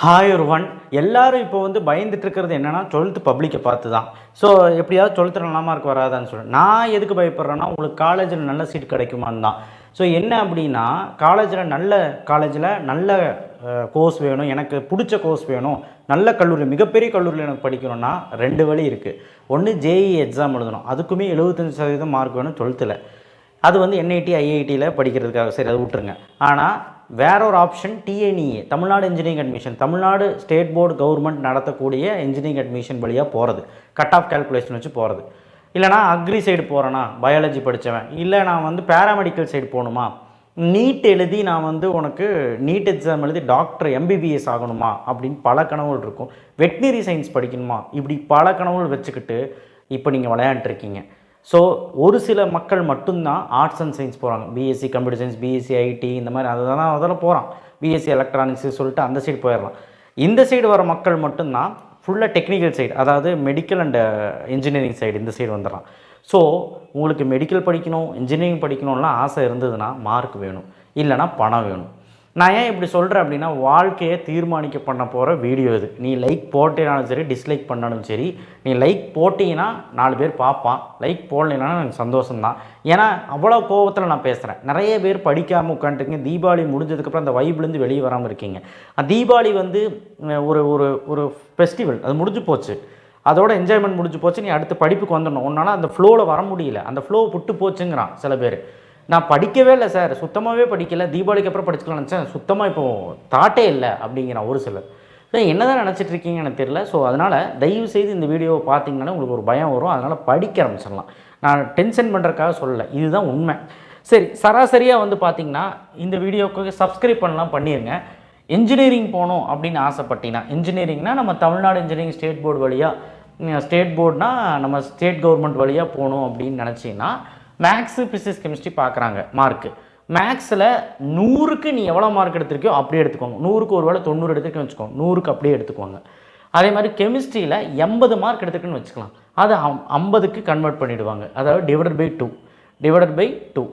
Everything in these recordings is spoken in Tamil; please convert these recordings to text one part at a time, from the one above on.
ஹாய் ஒன் எல்லாரும் இப்போ வந்து பயந்துட்டு இருக்கிறது என்னென்னா டுவெல்த்து பப்ளிக்கை பார்த்து தான் ஸோ எப்படியாவது டுவெல்த்தில் நல்ல மார்க் வராதான்னு சொல்லி. நான் எதுக்கு பயப்படுறேன்னா உங்களுக்கு காலேஜில் நல்ல சீட் கிடைக்குமான்னு தான். ஸோ என்ன அப்படின்னா காலேஜில் நல்ல காலேஜில் நல்ல கோர்ஸ் வேணும். எனக்கு பிடிச்ச கோர்ஸ் வேணும். நல்ல கல்லூரி மிகப்பெரிய கல்லூரியில் எனக்கு படிக்கணும்னா ரெண்டு வழி இருக்குது ஒன்று ஜேஇ எக்ஸாம் எழுதணும். அதுக்குமே எழுபத்தஞ்சு சதவீதம் மார்க் வேணும் டுவெல்த்தில் அது வந்து என்ஐடி ஐஐடியில் படிக்கிறதுக்காக. சரி அதை விட்டுருங்க. ஆனால் வேற ஒரு option TNEA Tamil Nadu engineering admission Tamil Nadu state board government நடத்தக்கூடிய இன்ஜினியரிங் அட்மிஷன் வழியாக போகிறது கட் ஆஃப் கால்குலேஷன் வச்சு போகிறது இல்லைனா அக்ரி சைடு போகிறேன்னா பயாலஜி படித்தவன் இல்லை நான் வந்து பேராமெடிக்கல் சைடு போகணுமா? நீட் எழுதி நான் வந்து உனக்கு நீட் எக்ஸாம் எழுதி டாக்டர் எம்பிபிஎஸ் ஆகணுமா? அப்படின்னு பல கனவுகள் இருக்கும். வெட்னரி சயின்ஸ் படிக்கணுமா? இப்படி பல கனவுகள் வச்சுக்கிட்டு இப்போ நீங்கள் விளையாண்டுருக்கீங்க ஸோ ஒரு சில மக்கள் மட்டும்தான் ஆர்ட்ஸ் அண்ட் சயின்ஸ் போகிறாங்க BSc computer science BSc IT இந்த மாதிரி அதெல்லாம் அதெல்லாம் போகிறான் பிஎஸ்சி எலக்ட்ரானிக்ஸ் சொல்லிட்டு அந்த சைடு போயிடலாம் இந்த சைடு வர மக்கள் மட்டும்தான் ஃபுல்லாக டெக்னிக்கல் சைடு அதாவது மெடிக்கல் அண்ட் இன்ஜினியரிங் சைடு இந்த சைடு வந்துடுறான். ஸோ உங்களுக்கு மெடிக்கல் படிக்கணும் இன்ஜினியரிங் படிக்கணும்லாம் ஆசை இருந்ததுன்னா மார்க் வேணும். இல்லைனா பணம் வேணும். நான் ஏன் இப்படி சொல்கிறேன் அப்படின்னா வாழ்க்கையை தீர்மானிக்க பண்ண போகிற வீடியோ இது. நீ லைக் போட்டேனாலும் சரி டிஸ்லைக் பண்ணாலும் சரி நீ லைக் போட்டிங்கன்னா நாலு பேர் பார்ப்பான். லைக் போடலைன்னா எனக்கு சந்தோஷம்தான். ஏன்னா அவ்வளோ கோவத்தில் நான் பேசுகிறேன் நிறைய பேர் படிக்காமல் உட்காந்துருக்கீங்க. தீபாவளி முடிஞ்சதுக்கப்புறம் அந்த வைப்லேருந்து வெளியே வராமல் இருக்கீங்க. தீபாவளி வந்து ஒரு ஒரு ஒரு ஃபெஸ்டிவல் அது முடிஞ்சு போச்சு. அதோட என்ஜாய்மெண்ட் முடிஞ்சு போச்சு. நீ அடுத்து படிப்புக்கு வந்துடணும். ஒன்றால் அந்த ஃப்ளோவில் வர முடியல. அந்த ஃப்ளோ புட்டு போச்சுங்கிறான் சில பேர். நான் படிக்கவே இல்லை சார். சுத்தமாகவே படிக்கல. தீபாவளிக்கு அப்புறம் படிச்சுக்கலாம் நினச்சேன். சுத்தமாக இப்போ தாட்டே இல்லை அப்படிங்கிறான் ஒரு சிலர். ஸோ என்ன தான் நினச்சிட்டு இருக்கீங்கன்னு எனக்கு தெரியல. ஸோ அதனால் தயவு செய்து இந்த வீடியோவை பார்த்தீங்கன்னா உங்களுக்கு ஒரு பயம் வரும். அதனால் படிக்க ஆரம்பிச்சிடலாம். நான் டென்ஷன் பண்ணுறதுக்காக சொல்லலை. இதுதான் உண்மை. சரி சராசரியாக வந்து பார்த்தீங்கன்னா இந்த வீடியோவுக்கு சப்ஸ்கிரைப் பண்ணலாம் பண்ணிடுங்க இன்ஜினியரிங் போகணும் அப்படின்னு ஆசைப்பட்டீங்கன்னா இன்ஜினியரிங்னா நம்ம தமிழ்நாடு இன்ஜினியரிங் ஸ்டேட் போர்டு வழியாக ஸ்டேட் போர்டுனால் நம்ம ஸ்டேட் கவர்மெண்ட் வழியாக போகணும் அப்படின்னு நினச்சிங்கன்னா மேக்ஸு ஃபிசிக்ஸ் கெமிஸ்ட்ரி பார்க்குறாங்க மார்க்கு மேக்ஸில் நூறுக்கு நீ எவ்வளோ மார்க் எடுத்திருக்கியோ அப்படியே எடுத்துக்கோங்க. நூறுக்கு ஒரு வேளை தொண்ணூறு எடுத்துருக்குன்னு வச்சுக்கோங்க. நூறுக்கு அப்படியே எடுத்துக்கோங்க. அதே மாதிரி கெமிஸ்ட்ரியில் எண்பது மார்க் எடுத்துருக்குன்னு வச்சுக்கலாம். அதை அம் ஐம்பதுக்கு கன்வெர்ட் பண்ணிவிடுவாங்க அதாவது divided by two divided by two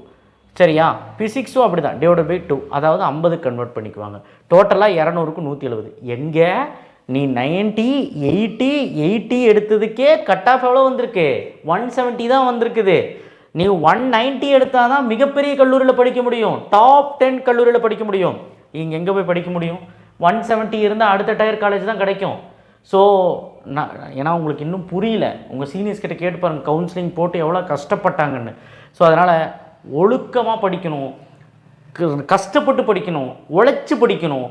சரியா? ஃபிசிக்ஸும் அப்படி தான் டிவைடட் பை டூ அதாவது ஐம்பதுக்கு கன்வெர்ட் பண்ணிக்குவாங்க. டோட்டலாக இரநூறுக்கு நூற்றி எழுபது எங்கே? நீ நைன்ட்டி எயிட்டி எயிட்டி எடுத்ததுக்கே கட் ஆஃப் எவ்வளோ வந்திருக்கு? ஒன் செவன்ட்டி தான் வந்திருக்குது. நீ ஒன் நைன்ட்டி எடுத்தால் தான் மிகப்பெரிய கல்லூரியில் படிக்க முடியும். டாப் டென் கல்லூரியில் படிக்க முடியும். இங்கே எங்கே போய் படிக்க முடியும்? ஒன் செவன்ட்டி இருந்தால் அடுத்த டயர் காலேஜ் தான் கிடைக்கும். ஸோ நான் ஏன்னா உங்களுக்கு இன்னும் புரியல. உங்கள் சீனியர்ஸ் கிட்ட கேட்டு பாருங்கள் கவுன்சிலிங் போட்டு எவ்வளோ கஷ்டப்பட்டாங்கன்னு. ஸோ அதனால் ஒழுக்கமாக படிக்கணும். க- கஷ்டப்பட்டு படிக்கணும். உழைச்சி படிக்கணும்.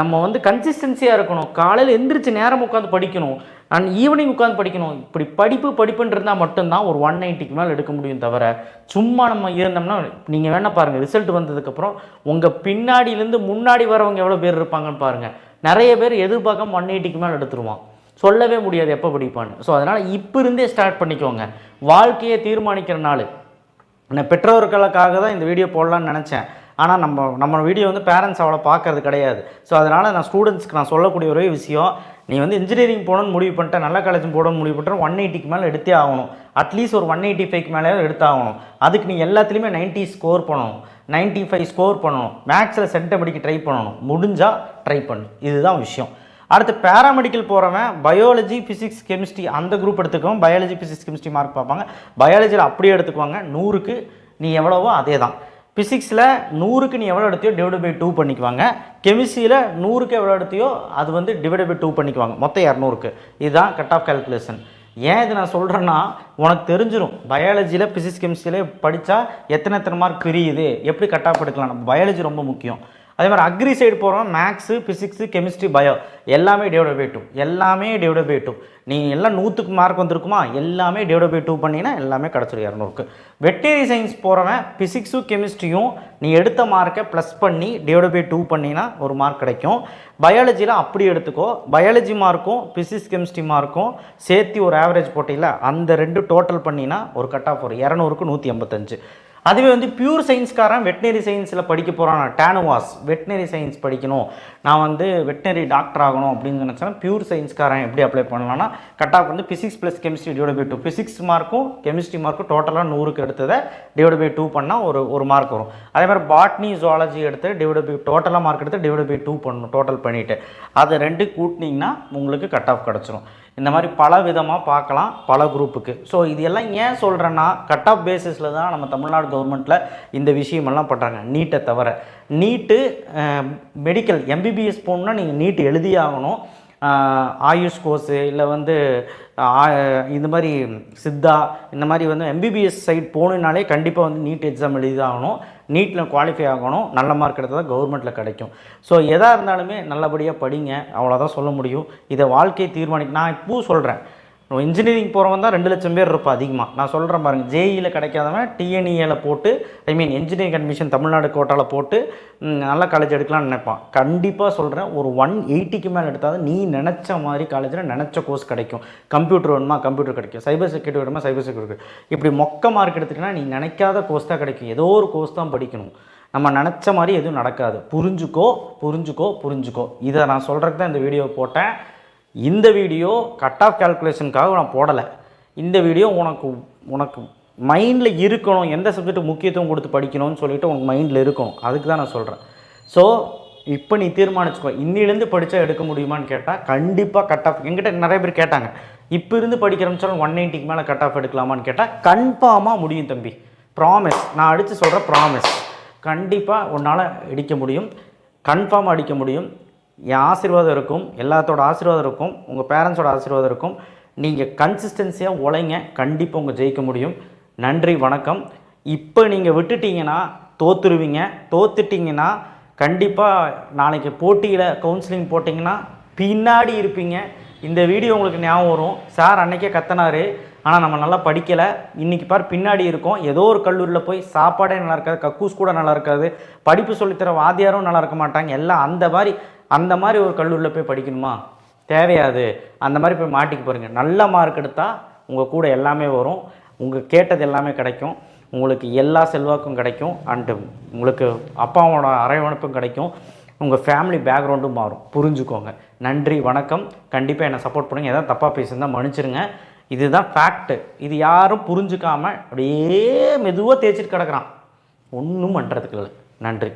நம்ம வந்து கன்சிஸ்டன்சியாக இருக்கணும். காலையில் எந்திரிச்சு நேரம் உட்காந்து படிக்கணும். அண்ட் ஈவினிங் உட்காந்து படிக்கணும். இப்படி படிப்பு படிப்புன்னு இருந்தால் மட்டும்தான் ஒரு ஒன் நைன்ட்டிக்கு மேலே எடுக்க முடியும் தவிர சும்மா நம்ம இருந்தோம்னா நீங்கள் வேணால் பாருங்கள் ரிசல்ட் வந்ததுக்கப்புறம் உங்கள் பின்னாடியிலேருந்து முன்னாடி வரவங்க எவ்வளோ பேர் இருப்பாங்கன்னு பாருங்கள் நிறைய பேர் எதிர்பார்க்காம ஒன் எயிட்டிக்கு மேலே எடுத்துருவான். சொல்லவே முடியாது எப்போ படிப்பான்னு. ஸோ அதனால் இப்போ இருந்தே ஸ்டார்ட் பண்ணிக்கோங்க. வாழ்க்கையை தீர்மானிக்கிற நாள். நான் பெற்றோர்களுக்காக தான் இந்த வீடியோ போடலான்னு நினச்சேன். ஆனால் நம்ம நம்ம வீடியோ வந்து பேரண்ட்ஸ் அவ்வளோ பார்க்கறது கிடையாது. ஸோ அதனால் நான் ஸ்டூடெண்ட்ஸ்க்கு நான் சொல்லக்கூடிய ஒரே விஷயம் நீ வந்து இன்ஜினியரிங் போகணும்னு முடிவு பண்ணிட்ட நல்ல காலேஜ் போகணும்னு முடிவு பண்ணிட்டு ஒன் எயிட்டிக்கு மேலே எடுத்தே ஆகணும். அட்லீஸ்ட் ஒரு ஒன் எயிட்டி ஃபைவ்க்கு மேலே எடுத்தாகணும் அதுக்கு நீ எல்லாத்துலேயுமே 90 ஸ்கோர் பண்ணணும். 95 ஃபைவ் ஸ்கோர் பண்ணணும் மேக்ஸில் சென்டமடிக்கு ட்ரை பண்ணணும். முடிஞ்சால் ட்ரை பண்ணு. இதுதான் விஷயம். அடுத்து பேராமெடிக்கல் போகிறவன் பயாலஜி ஃபிசிக்ஸ் கெமிஸ்ட்ரி அந்த குரூப் எடுத்துக்குவோம் பயாலஜி ஃபிசிக்ஸ் கெமிஸ்ட்ரி மார்க் பார்ப்பாங்க. பயாலஜியில் அப்படியே எடுத்துக்குவாங்க. நூறுக்கு நீ எவ்வளவோ அதே தான் ஃபிசிக்ஸில் நூறுக்கு நீ எவ்வளோ எடுத்தியோ டிவைட் பை டூ பண்ணிக்குவாங்க. கெமிஸ்ட்ரியில் நூறுக்கு எவ்வளோ எடுத்தியோ அது வந்து டிவைட் பை டூ பண்ணிக்குவாங்க. மொத்தம் இரநூறுக்கு. இதுதான் கட் ஆஃப் கால்குலேஷன் ஏன் இது நான் சொல்கிறேன்னா உனக்கு தெரிஞ்சிடும் பயாலஜியில் ஃபிசிக்ஸ் கெமிஸ்ட்ரியில் படித்தா எத்தனை எத்தனை மார்க் பிரியுது? எப்படி கட் ஆஃப் எடுக்கலாம்? நம்ம பயாலஜி ரொம்ப முக்கியம். அதே மாதிரி அக்ரி சைடு போகிறோம் மேக்ஸு ஃபிசிக்ஸு கெமிஸ்ட்ரி பயோ எல்லாமே டிவைட் பை டூ எல்லாமே டிவைட் பை டூ நீ எல்லாம் நூற்றுக்கு மார்க் வந்திருக்குமா? எல்லாமே டிவைட் பை டூ பண்ணினா எல்லாமே கிடச்சிரும் இரநூறுக்கு. வெட்டரி சயின்ஸ் போகிறவன் ஃபிசிக்ஸும் கெமிஸ்ட்ரியும் நீ எடுத்த மார்க்கை ப்ளஸ் பண்ணி டிவைட் பை டூ பண்ணினா ஒரு மார்க் கிடைக்கும். பயாலஜியில் அப்படி எடுத்துக்கோ. பயாலஜி மார்க்கும் ஃபிசிக்ஸ் கெமிஸ்ட்ரி மார்க்கும் சேர்த்து ஒரு ஆவரேஜ் போட்டியில் அந்த ரெண்டு டோட்டல் பண்ணினா ஒரு கட் ஆஃப் ஒரு இரநூறுக்கு நூற்றி எண்பத்தஞ்சு. அதுவே வந்து பியூர் சயின்ஸ்காரன் வெட்டினரி சயின்ஸில் படிக்க போகிறான் டேனுவாஸ் வெட்டினரி சயின்ஸ் படிக்கணும். நான் வந்து வெட்டினரி டாக்டர் ஆகணும் அப்படின்னு நினச்சேன்னா பியூர் சயின்ஸ்காரன் எப்படி அப்ளை பண்ணலாம்னா கட் ஆஃப் வந்து physics plus chemistry divide by two physics மார்க்கும் கெமிஸ்ட்ரி மார்க்கும் டோட்டலாக நூறுக்கு எடுத்ததை டிவைட் பை டூ பண்ணால் ஒரு ஒரு மார்க் வரும். அதே மாதிரி பாட்னி ஜுவாலஜி எடுத்து டிவைட் பை டோட்டலாக மார்க் எடுத்து டிவைட் பை டூ பண்ணணும் டோட்டல் பண்ணிவிட்டு அதை ரெண்டு கூட்டினீங்கன்னா உங்களுக்கு கட் ஆஃப் கிடச்சிரும். இந்த மாதிரி பல விதமாக பார்க்கலாம் பல குரூப்புக்கு ஸோ இது எல்லாம் ஏன் சொல்கிறேன்னா கட் ஆஃப் பேசிஸில் தான் நம்ம தமிழ்நாடு கவர்மெண்ட்டில் இந்த விஷயமெல்லாம் பண்ணுறாங்க நீட்டை தவிர. நீட்டு மெடிக்கல் எம்பிபிஎஸ் போகணுன்னா நீங்கள் நீட் எழுதியே ஆகணும். ஆயுஷ் கோர்ஸு இல்லை வந்து ஆ- இந்த மாதிரி சித்தா இந்த மாதிரி வந்து எம்பிபிஎஸ் சைட் போகணுன்னாலே கண்டிப்பாக வந்து நீட் எக்ஸாம் எழுதிதாகணும் நீட்டில் குவாலிஃபை ஆகணும். நல்ல மார்க் எடுத்தால் தான் கவர்மெண்ட்டில் கிடைக்கும். ஸோ எதாக இருந்தாலுமே நல்லபடியாக படிங்க. அவ்வளோதான் சொல்ல முடியும். இதை வாழ்க்கையை தீர்மானிக்க நான் இப்போ சொல்கிறேன் இன்ஜினியரிங் போகிறவன் தான் ரெண்டு லட்சம் பேர் இருப்பா அதிகமாக நான் சொல்கிறேன் பாருங்கள் ஜேஇயில் கிடைக்காதவன் டிஎன்இயில் போட்டு I mean engineering admission Tamil Nadu கோட்டாவில் போட்டு நல்ல காலேஜ் எடுக்கலாம்னு நினைப்பான். கண்டிப்பாக சொல்கிறேன் ஒரு ஒன் எயிட்டிக்கு மேலே எடுத்தால் நீ நினச்ச மாதிரி காலேஜில் நினச்ச கோர்ஸ் கிடைக்கும். கம்ப்யூட்டர் வேணுமா? கம்ப்யூட்டர் கிடைக்கும். சைபர் செக்யூரிட்டி வேணுமா? சைபர் செக்யூரிட்டி இப்படி மொக்க மார்க் எடுத்துக்கிட்டா நீ நினைக்காத கோர்ஸ் தான் கிடைக்கும். ஏதோ ஒரு கோர்ஸ் தான் படிக்கணும். நம்ம நினச்ச மாதிரி எதுவும் நடக்காது. புரிஞ்சுக்கோ புரிஞ்சுக்கோ புரிஞ்சுக்கோ. இதை நான் சொல்கிறதுக்கு தான் இந்த வீடியோ போட்டேன். இந்த வீடியோ கட் ஆஃப் கேல்குலேஷனுக்காக நான் போடலை. இந்த வீடியோ உனக்கு உனக்கு மைண்டில் இருக்கணும் எந்த சப்ஜெக்ட் முக்கியத்துவம் கொடுத்து படிக்கணும்னு சொல்லிட்டு உனக்கு மைண்டில் இருக்கணும். அதுக்கு தான் நான் சொல்கிறேன் ஸோ இப்போ நீ தீர்மானிச்சுக்கோ இன்னிலேருந்து படித்தா எடுக்க முடியுமான்னு கேட்டால் கண்டிப்பாக கட் ஆஃப் எங்கிட்ட நிறைய பேர் கேட்டாங்க இப்போ இருந்து படிக்கிறோம்னு ஒன் நைன்ட்டிக்கு மேலே கட் ஆஃப் எடுக்கலாமான்னு கேட்டால் கன்ஃபார்மாக முடியும் தம்பி. ப்ராமிஸ் நான் அடித்து சொல்கிற ப்ராமிஸ் கண்டிப்பாக உன்னால் அடிக்க முடியும். கன்ஃபார்ம் அடிக்க முடியும். என் ஆசீர்வாதம் இருக்கும் எல்லாத்தோட ஆசீர்வாதம் இருக்கும் உங்கள் பேரண்ட்ஸோட ஆசீர்வாதம் இருக்கும். நீங்கள் கன்சிஸ்டன்சியாக உழைங்க கண்டிப்பாக உங்கள் ஜெயிக்க முடியும். நன்றி வணக்கம். இப்போ நீங்கள் விட்டுட்டீங்கன்னா தோத்துருவீங்க. தோத்துட்டிங்கன்னா கண்டிப்பாக நாளைக்கு போட்டியில் கவுன்சிலிங் போட்டிங்கன்னா பின்னாடி இருப்பீங்க. இந்த வீடியோ உங்களுக்கு ஞாபகம் வரும். சார் அன்னைக்கே கத்தனார் ஆனால் நம்ம நல்லா படிக்கலை. இன்றைக்கி பார் பின்னாடி இருக்கோம். ஏதோ ஒரு கல்லூரியில் போய் சாப்பாடே நல்லா இருக்காது கக்கூஸ் கூட நல்லா இருக்காது படிப்பு சொல்லித்தர வாத்தியாரும் நல்லா இருக்க மாட்டாங்க. எல்லாம் அந்த மாதிரி அந்த மாதிரி ஒரு கல்லூரியில் போய் படிக்கணுமா? தேவையாது. அந்த மாதிரி போய் மாட்டிக்க போகிறீங்க நல்ல மார்க் எடுத்தால் உங்கள் கூட எல்லாமே வரும். உங்கள் கேட்டது எல்லாமே கிடைக்கும். உங்களுக்கு எல்லா செல்வாக்கும் கிடைக்கும். அண்டு உங்களுக்கு அப்பாவோட அரவணைப்பும் கிடைக்கும். உங்கள் ஃபேமிலி பேக்ரவுண்டும் மாறும். புரிஞ்சுக்கோங்க. நன்றி வணக்கம். கண்டிப்பாக என்னை சப்போர்ட் பண்ணுங்கள் ஏதாவது தப்பாக பேசியிருந்தால் மன்னிச்சிருங்க. இதுதான் ஃபேக்ட்டு இது யாரும் புரிஞ்சுக்காமல் அப்படியே மெதுவாக தேய்ச்சிட்டு கிடக்குறான். ஒன்றும் பண்ணுறதுக்கு இல்லை. நன்றி.